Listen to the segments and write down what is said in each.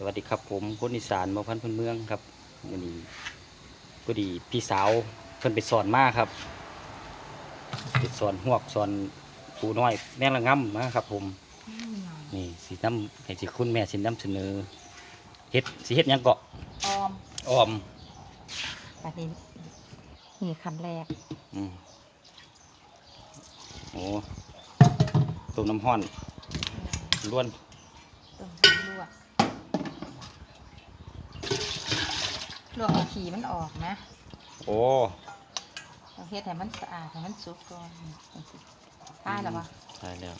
สวัสดีครับผมคนอีสานมาพันธุ์พื้นเมืองครับวันนี้ก็ดีพี่สาวเพิ่นไปสอนมาครับไปสอนหวกสอนปูน้อยแม่ละง่ำนะครับ ผม นี่สีน้ำให้สิคุณแม่สิน้ำเสนอเฮ็ดสิเฮ็ดหยังเกาะออมอ้อมแบบนี้นี่คำแรกอืมโอ้ต้มน้ำห้อนล้วนต้มลวก ลวกเอาขี้มันออกนะโอ้เราเฮ็ดให้มันสะอาดให้มันสุกก่อนจังสิได้แล้วปะใช่แล้ว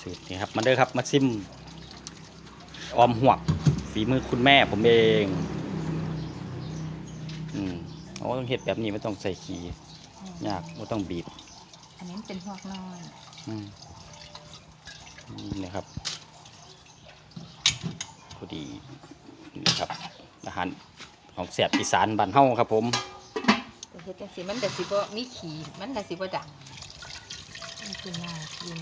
สูตรนี้ครับมาเด้อครับมาซิมออมหวกฝีมือคุณแม่ผมเองอืมโอ้ต้องเห็ดแบบนี้ไม่ต้องใส่ขี้ยากไม่ต้องบีบ อันนี้มันเป็นพวกน้อยอืมนี่นะครับพอดีนี่ครับอาหาร ของแสบอีสานบ้านเฮาครับผมแต่เฮ็ดจังสิมันก็สิบ่มีขี้มันก็สิบ่ดังมันคือน่ากิน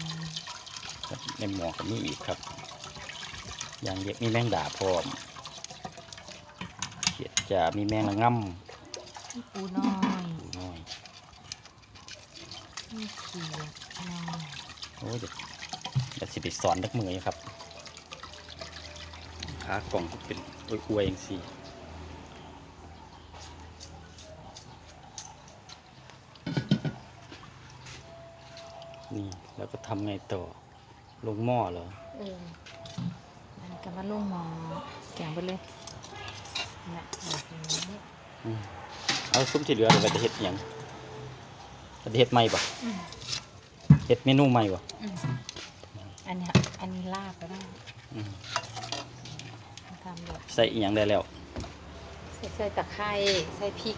ในหมอก็มีอีกครับอย่างเยอะมีแมงดาพร้อมเขียดจะมีแมงละง่มีปูน้อยำน้อยมีขี้น้อยโอ้ยเดี๋ยวเดี๋ยวสิไปสอนนักมืออยู่ครับขากล่องก็เป็นอวยๆอย่างสี่นี่ แล้วก็ทำไงต่อ ลงหม้อเหรอเออมันก็มาลงหม้อแกงไปเลยน่ะแบบนี้อืมเอาซุ้มที่เหลือเดี๋ยวเราจะเฮ็ดหยังเราจะเฮ็ดใหม่ปะอืมเฮ็ดเมนูใหม่ปะอืมอันเนี้ยอันนี้ลาบก็ได้อืมทำแบบใส่อีหยังได้แล้ว ใส่ใส่ตะไคร้ใส่พริก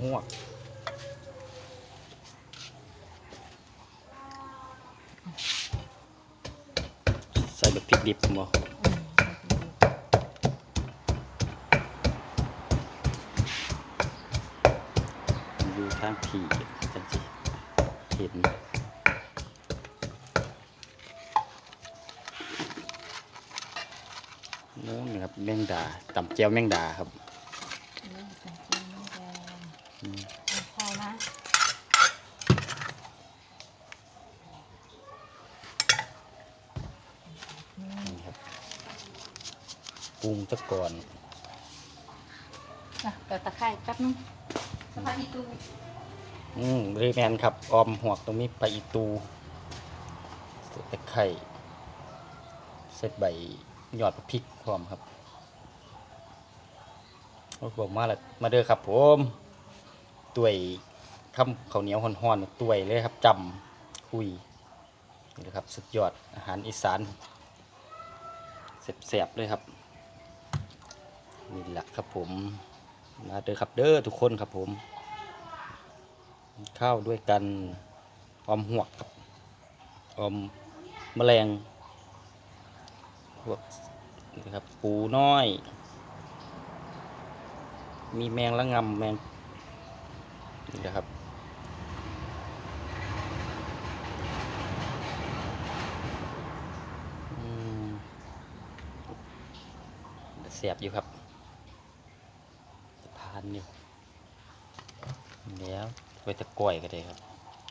หวกใส่แบบพริกดิบบ่อืมอยู่ทางผีจังสิเห็นเริ่มเลยครับแมงดาตำเจียวแมงดาครับ นี่ใส่เกลือน้ำแดง อืม ไม่พอนะ นี่ครับ ปรุงซะก่อนอะเดี๋ยวตะไคร้แป๊บนึงสะพานอีตูอืมเรแมนครับ ออมหวกตรงนี้ไปอีตูใส่ตะไคร้ใส่ใบหยอดพริกพร้อมครับโอ้บอกมาแล้วมาเด้อครับผมตัวยข้าวข้าวเหนียวห่อนๆตัวยเลยครับจำคุยนี่นะครับ สุดยอดอาหารอีสานแสบๆเลยครับ นี่แหละครับผมมาเด้อครับเด้อทุกคนครับผม ข้าวด้วยกันออมหวกครับออมแมลงพวกนี่ครับปูน้อย มีแมงละงำแมงนี่นะครับเสียบอยู่ครับ นี่แล้วไว้ตะก้อยก็ได้ครับ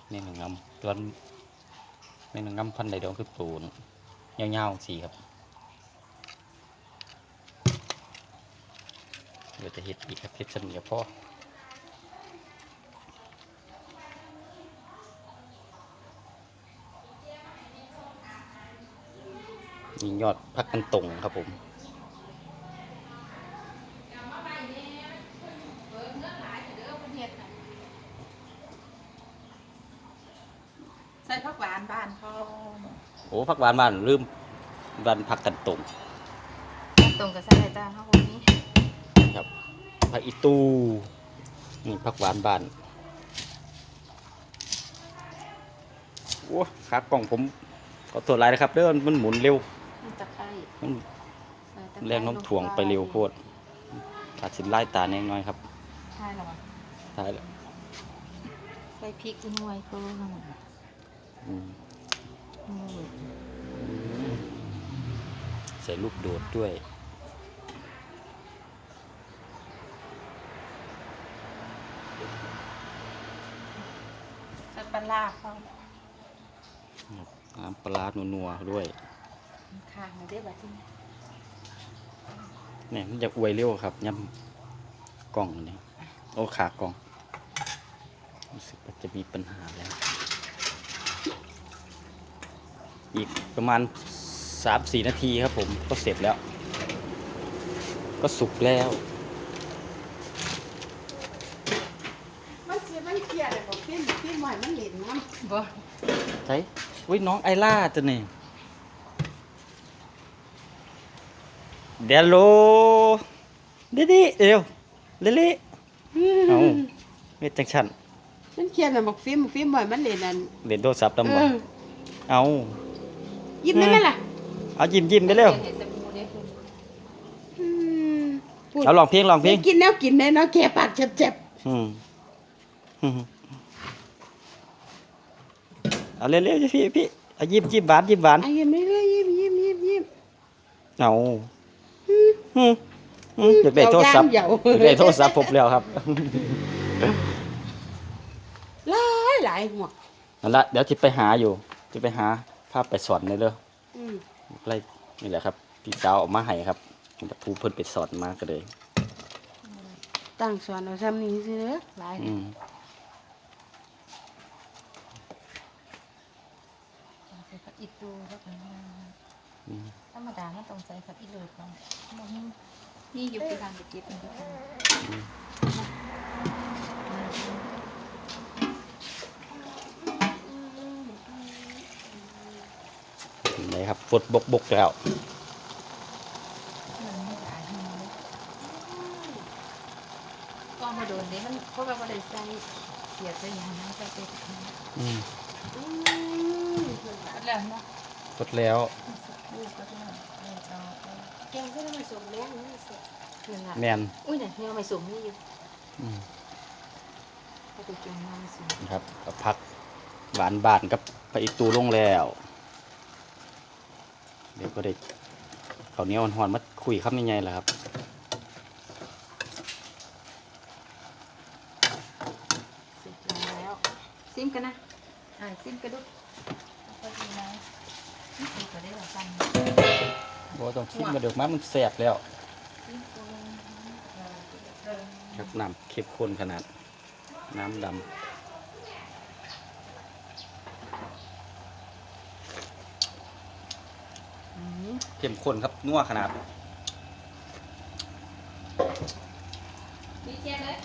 แม่งงำตอนแม่งงำพันใดดองคือปูนยาวๆสีครับเดี๋ยวจะเห็ดอีกครับเห็ดสนิทพ่อนี่ยอดพักกันตรงครับผม ใส่ผักหวานบ้านพอ โอ้พักหวานบ้านลืมวันพักกันตรงตรงกับใส่ตาเขาคนนี้ครับผักอีตูนี่ผักหวานบ้านโอ้ขากล่องผมขอตรวจลายนะครับเด้อมันหมุนเร็วมีตะไคร้มันแรงโน้มถ่วงไปเร็วโพดอาจสินไล่ตาแน่น้อยครับใทายแล้วะท้ายแล้วใส่พริกหน่วยตแล้วอืมอืม ใส่ลูกโดดด้วย ใส่ปลาร้าเขาน้ำปลาร้านัวๆด้วยข้างมาได้บัดนี้เนี่ยมันจะอวยเร็วครับย่ำกล่องนี่โอ้ขากล่องรู้สึกว่าจะมีปัญหาแล้ว อีกประมาณสามสี่นาทีครับผมก็เสร็จแล้ว ก็สุกแล้ว มันเสียมันเครียดเลยบอกฟิล์มฟิล์มใหม่มันเหล่นน้ำบ่ใช่อุ้ยน้องไอล่าจะเนี่ยเดลโลเดดิเอวเละเละเอาเม็ดจังชันมันเครียดเลยบอกฟิล์มฟิล์มใหม่มันเหล่นอันเล่นโทรศัพท์ตำรวจเออ เอา ยิ้มได้ไหมล่ะเอายิ้มยิ้มไปเร็วเห็นสมูเด้คุณอืมพูดเอาลองเพลงลองเพลได้งกินแล้วกินได้เนาะแกปากเจ็บอืมอืมเอาเร็วๆพี่พี่เอายิ้มยิ้มหวานยิ้มหวานๆไอ้ยิ้มไม่เลยยิ้มยิ้มยิ้มยิ้ม เอาอืมอืมอยากได้โทรศัพท์เาย่างอยากได้โทรศัพท์ผมแล้วครับ หลายหลายหัวนั่นละเดี๋ยวจะไปหาอยู่จะไปหา ภาพไปสอนเลยเด้ออืมไรนี่แหละครับ พี่สาวเออกมาให้ครับผู้เพิ่นไปสอนมาก็เลย ตั้งสวนเอาซ้ำนี้สิเด้อหลายอืมใส่ผักอีตูแล้วกันอืมธรรมดามันต้องใส่ผักอีเลิศก่อนบ่มีนี่อยู่ที่ร้านไปเก็บมันก็ได้ เห็นไหมครับฝดบกบกแล้วมันไม่ตายให้มันเลยก็มาโดนเด้มันเพราะว่าบ่ได้ใส่เสียดใส่หยังนะใส่เป็ดอืมอืมแล้วเนาะฝดแล้ว ลูกก็ได้เอาเอาเอาแกงก็ได้มาส่งแล้วนี่เสร็จนั่นล่ะแมนอุ้ยเนี่ยยังไม่สูงนี่อยู่อืมก็ไปกินมาไม่สูงนะครับก็พักหวานบานกับพระอิตูลงแล้ว เดี๋ยวก็ได้เขาวเหนี้ยวหอนๆมาคุยคำยังไงล่ะครับเสร็จแล้วซิมกันนะอ่าซิมกันดูก็ดีนะนี่คือก็ได้หลายกันบ่ต้องชิมมาเดือกมามันแสบแล้วซิมกูเออเออครับน้ำเข้มข้นขนาด น้ำดำ เข้มข้นครับนัวขนาดดีเจเลย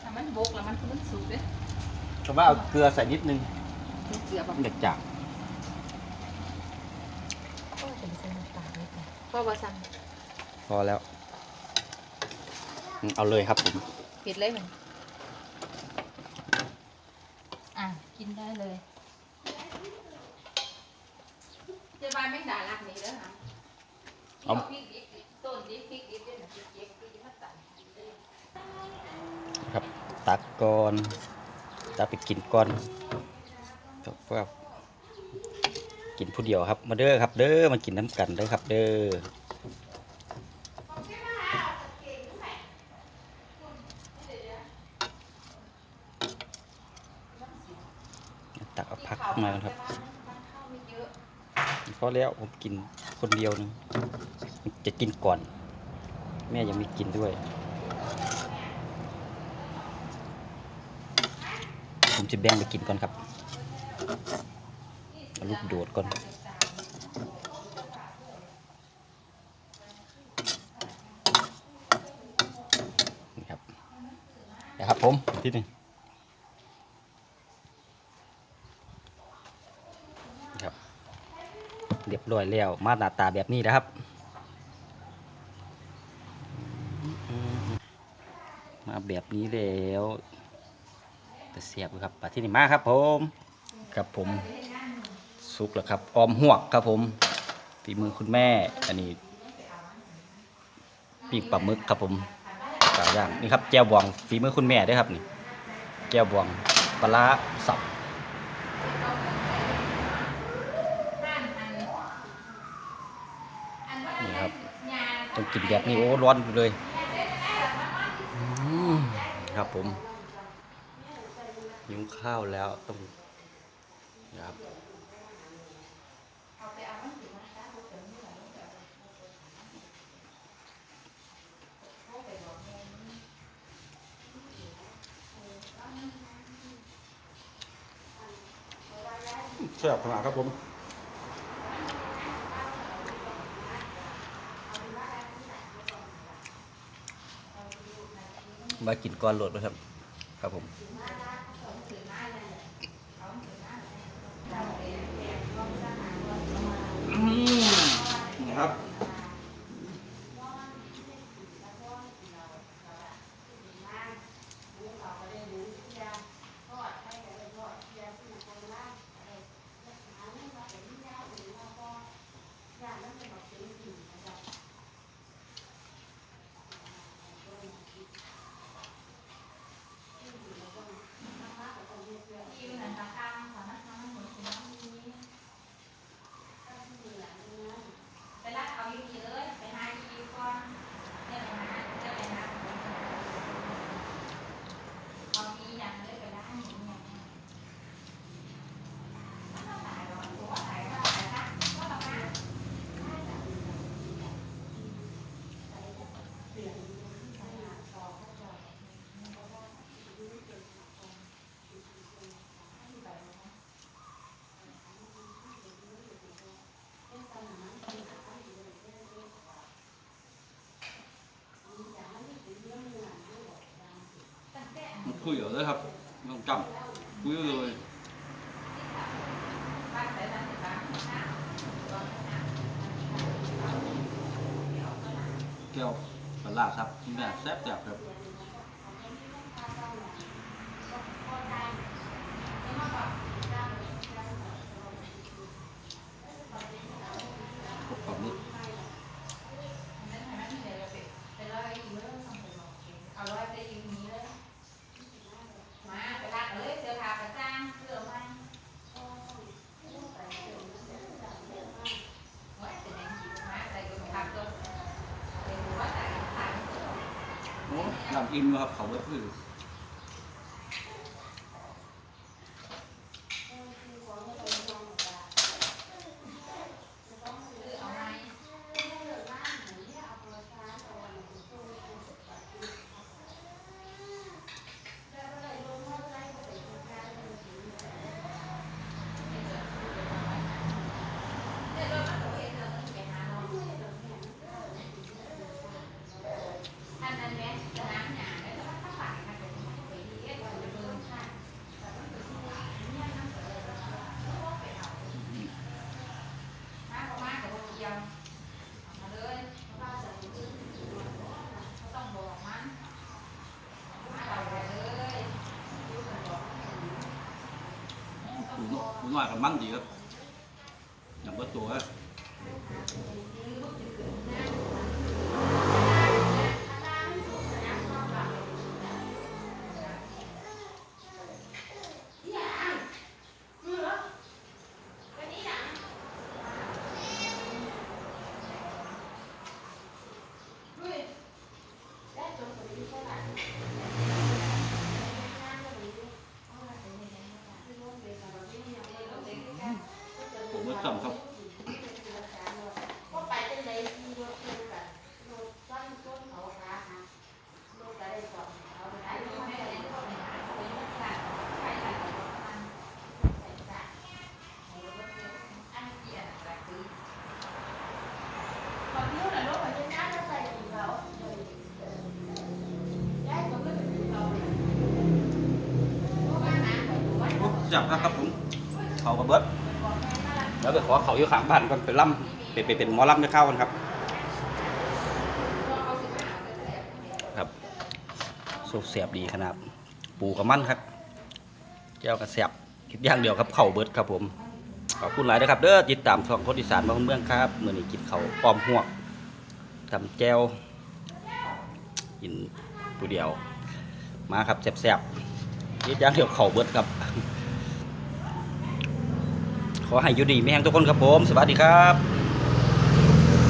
ถ้ามันบกแล้วมันคือมันสุกเลยคำว่าเอาเกลือใส่นิดนึงมันเกลือแบบเด็กจากก็เป็นเส้นน้ำตาลนิดหน่อยพ่อบะซันพอแล้วอืมเอาเลยครับผมปิดเลยมันอะ กินได้เลยเจ้าบ้าน แม่งด่ารักนี่เด้อฮะเอาพริกดิบต้นดิบพริกดิบด้วยนะพริกเก็บพริกมาตัดครับ ตักก่อนตักไปกินก่อนก็กินผู้เดียวครับ มาเด้อครับ เด้อมากินน้ำกันเด้อครับ เด้อตักเอาพักมาครับ เพอแล้วผมกินคนเดียวนึงจะกินก่อน แม่ยังไม่กินด้วย ผมจะแบ่งไปกินก่อนครับลูกโดดก่อนนี่ครับ นะครับผมที่หนึ่งครับ เรีย บร้อยแล้วมาหน้าตาแบบนี้นะครับ มาแบบนี้แล้วแต่เสียบครับปลาที่นี่มาครับผมครับผมสุกแล้วครับออมหวกครับผมฝีมือคุณแม่ อันนี้ปีกปลาหมึกครับผมปลาย่างนี่ครับแจ่วบองฝีมือคุณแม่ด้วยครับนี่แจ่วบองปลาสับ นี่ครับ ต้องกินแบบนี้โอ้ร้อนเลยครับผมหิวข้าวแล้วต้องครับแซ่บขนาดครับผม มากินก้อนโหลดนะครับ ครับผม อืมนี่ครับ ไปรักเอาอยู่นี่เลยไปหาอีกก่อนเนี่ยไปหาจะไปหาเอาอีหยังเลยไปได้หยังเนี่ยตายแล้วตัวตายแล้วตายแล้วก็ต้องมา คุยเลยครับต้องจำคุยเลยแก้วปลาร้าครับที่แม่แซ่บแซ่บครับครบกับนี้ เอาร้อยไปอยู่นี่เลย มาไปรักเลยเสื้อผ้ากระจ้างเสื้อมาไว้เป็นอย่างนี้มาใส่กระพับตัวเป็นหัวใส่ถัง โอ้น้ำอิ่มครับเขาไว้พืช เอาไหม ท่านนั้นแม่สนามหญ้าแล้วก็ถ้าฝ่ายค่ะเป็นไปเรียกว่าจะเบิ่งค่ะมาประมาณกับเดียวมาเลยต้องบอกมันมาเอาไปเลย ปู น้อยปูน้อยกับมันดีครับอย่างว่าตัวครับผมว่าจำครับ โอ้จับครับครับผมเขากระเบิดแล้วไปขอ เขาอยู่ข้างบ้านก่อนไปล่ำไปไปเป็นหมอล่ำจะเข้ากันครับ ครับสุกเสียบดีขนาดปูกับมันครับแก้วกระเสียบคิดอย่างเดียวครับเข่าเบิดครับผมขอบคุณหลายนะครับเด้อติดตามช่องคนอีสานบาเมืองครับเมื่อนี้กินเขาปอมหวกทำแก้วกินผู้เดียว มาครับแซ่บๆยิดย่างเดียวเข่าเบิดครับ ขอให้อยู่ดีม่แห้งทุกคนครับผม สวัสดีครับ